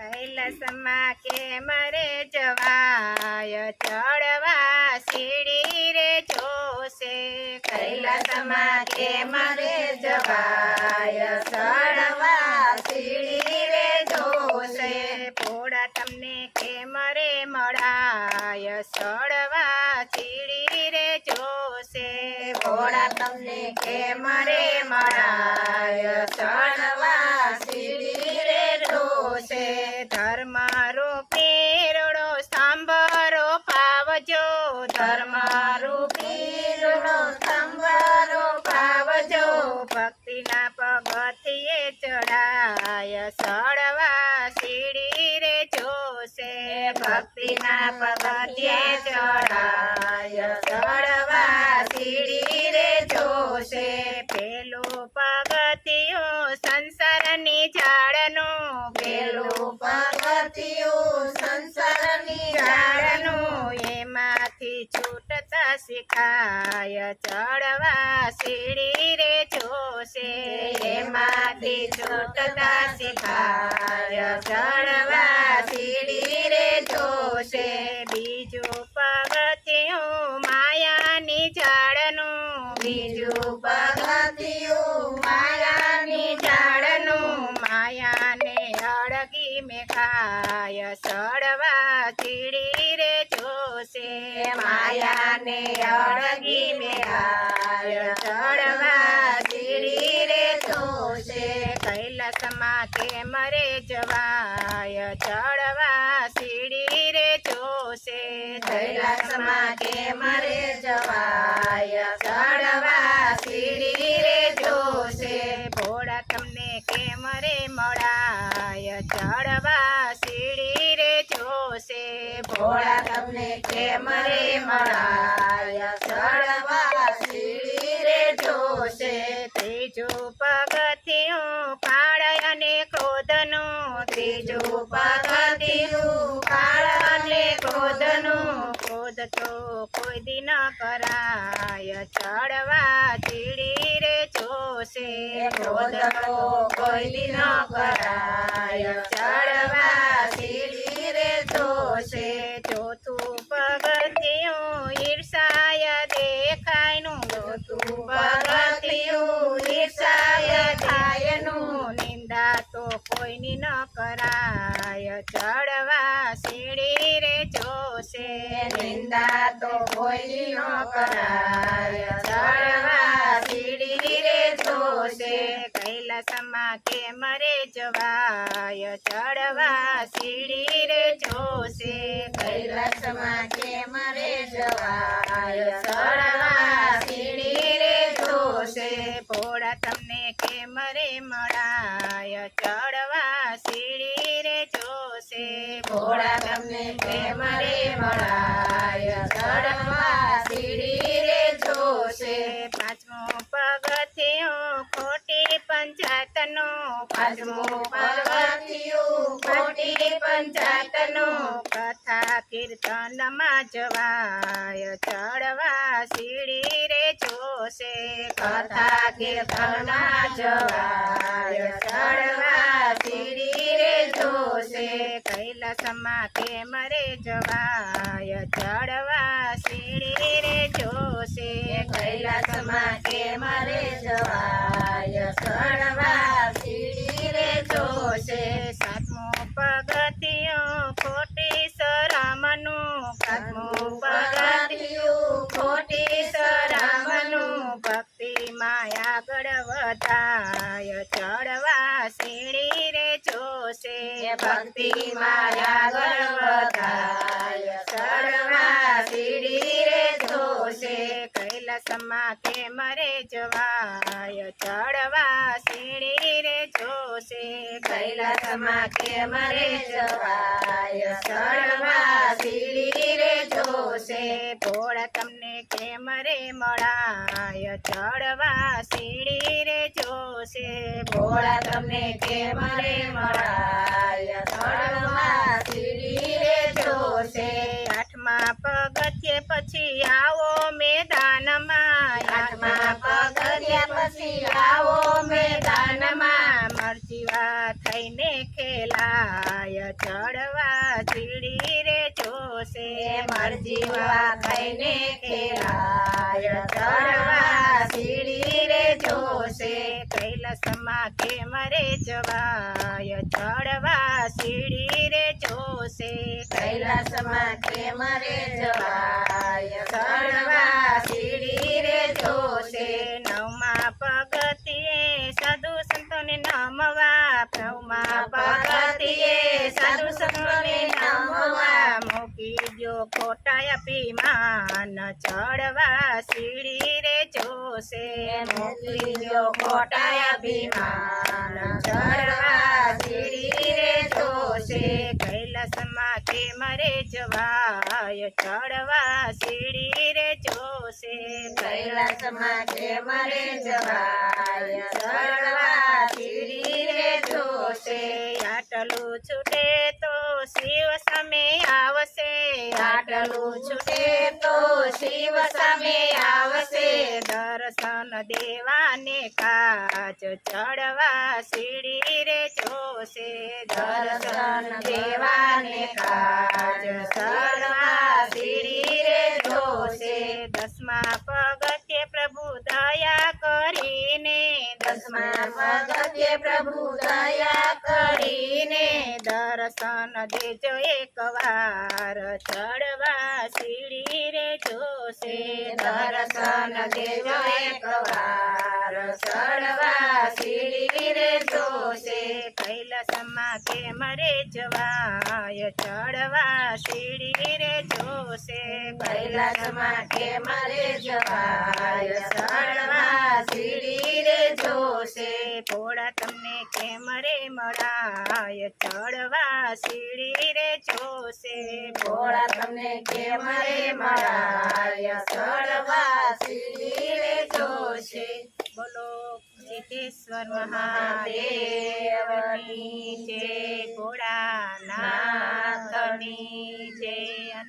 કૈલાસમાં કે મરે જવાય ચડવા સીડી રે જોશે. કૈલાસમાં કે મરે જવાય ચડવા સીડી રે જોશે. પોળા તમને કે મરે મળાય ચડવા સીડી રે જોશે. પોળા તમને કે મરે મળાય ચડવા ભક્તિના પગથિયે ચડાય સળવા સીડી રે જોશે. ભક્તિના પગથિયે ચડાય સળવા સીડી રે જોશે. પેલો પગથિયું શીખાય ચડવા સીડી રે જોશે. એમાંથી છૂટતા શિખાય ચડવા સીડી રે જોશે. બીજું પગથિયું માયાની ઝાડનું. બીજું પગથિયું માયાને અડગી મેળાય ચડવા સીડી રે જોશે કૈલાસમાં મરે જવાય? ચડવા સીડી રે જોશે કૈલાસમાં કે મરે જવાય? ચડવા સીડી રે જોશે ભોળા તમને કે મરે મળાય ચડવા સીડી રે જોશે ભોળા તમને કેમ રે મળાય? સળવા સીડી રે જોશે. ત્રીજું પગથિયું કાળ અને ક્રોધનું. ત્રીજું પગથિયું કાળ અને ક્રોધનું. ક્રોધ તો કોઈ દિન કરાય. ચડવા ચીડી રે જોશે. ક્રોધનો કોઈ દિન કરાય. ચડવા કરાય ચડવા સીડી રે જોશે. નિંદા તો કોઈ ન કરાય. ચડવા સીડી રે જોશે. કૈલાસમાં કે મરે જવાય? ચડવા સીડી રે જોશે. કૈલાસમાં કે મરે જવાય? ચડવા સીડી રે જોશે. ભોળા તમને કે મરે મળાય? ચડવા ઘોડા તમને પ્રેમ રે મળાય ચડવા સીડી ખોટી પંચાયતનો પાંચમું પગથિયું ખોટી પંચાયતનું કથા કીર્તનમાં જવાય ચડવા સીડી રે જોશે. કથા કીર્તનમાં જવાય ચડવા સીડી રે જોશે. કૈલાસમાં કે મરે જવાય ચડવા સીડી રે જોશે. કૈલાસમાં કે મરે જવાય? આગળ વધાય. ચડવા સીડી રે જોશે. ભક્તિ આગળ વધાય. ચડવા સીડી રે કૈલાસમાં કે મરે જવાય ચડવા સીડી રે જોશે કૈલાસમાં કે મરે જવાય ચડવા સીડી રે જોશે ભોળા તમને કે મરે મળાય ચડવા સીડી રે જોશે ભોળા તમને કે મરે મળાય ચડવા સીડી રે જોશે આઠમા પગથિયે પછી આવો મેદાનમાં. આઠમા પગથિયા પછી આવો મેદાનમાં. મરજીવા થઈને ખેલાય ચડવા ચીડી રે જોશે. મરજીવા થઈને ખેલાય ચડવા જોશે કૈલાસમાં કે મરે જવાય? ચડવા સીડી રે જોશે. કૈલાસમાં કેમ રે જવાય? ચડવા સીડી રે જોશે. નવમા પગતિએ સાધુ સંતોને નમવા. નવમા પગથિયે મૂકી પીમાન ચડવા સીડી રે જોશે. મોકલી જો ખોટા અભિમાન ચડવા સીડી રે જોશે. કૈલાસમાં કે મરે જવાય? ચડવા સીડી રે જોશે. કૈલાસમાં કે મરે જવાય? ચડવા સીડી રે જોશે. આટલું છૂટે તો શિવ સામે આવશે. આટલું છૂટે તો શિવ સામે આવશે. દર્શન દેવાને કાચ ચડવા સીડી રે જોશે. દર્શન દેવાને કાચ ચડવા સીડી રે જોશે. દસમા પગથિયે પ્રભુ દયા કરીને. દસમા પગથિયે પ્રભુ દયા કરીને દર્શન દેજો એકવાર ચડવા સીડી રે જોશે, દર્શન દેજો એકવાર ચડવા સીડી રે જોશે, કૈલાસમાં કે મરે જવાય. ચડવા સીડી રે જોશે, કૈલાસમાં કે મરે જવાય ચડવા સીડી રે જોશે ભોળા તમને કેમ રે મળાય? ચડવા સીડી રે જોશે. ભોળા તમને કેમ રે મળાય? ચડવા સીડી રે જોશે. બોલો સિદ્ધેશ્વર મહાદેવની જય. ભોળાનાથની જય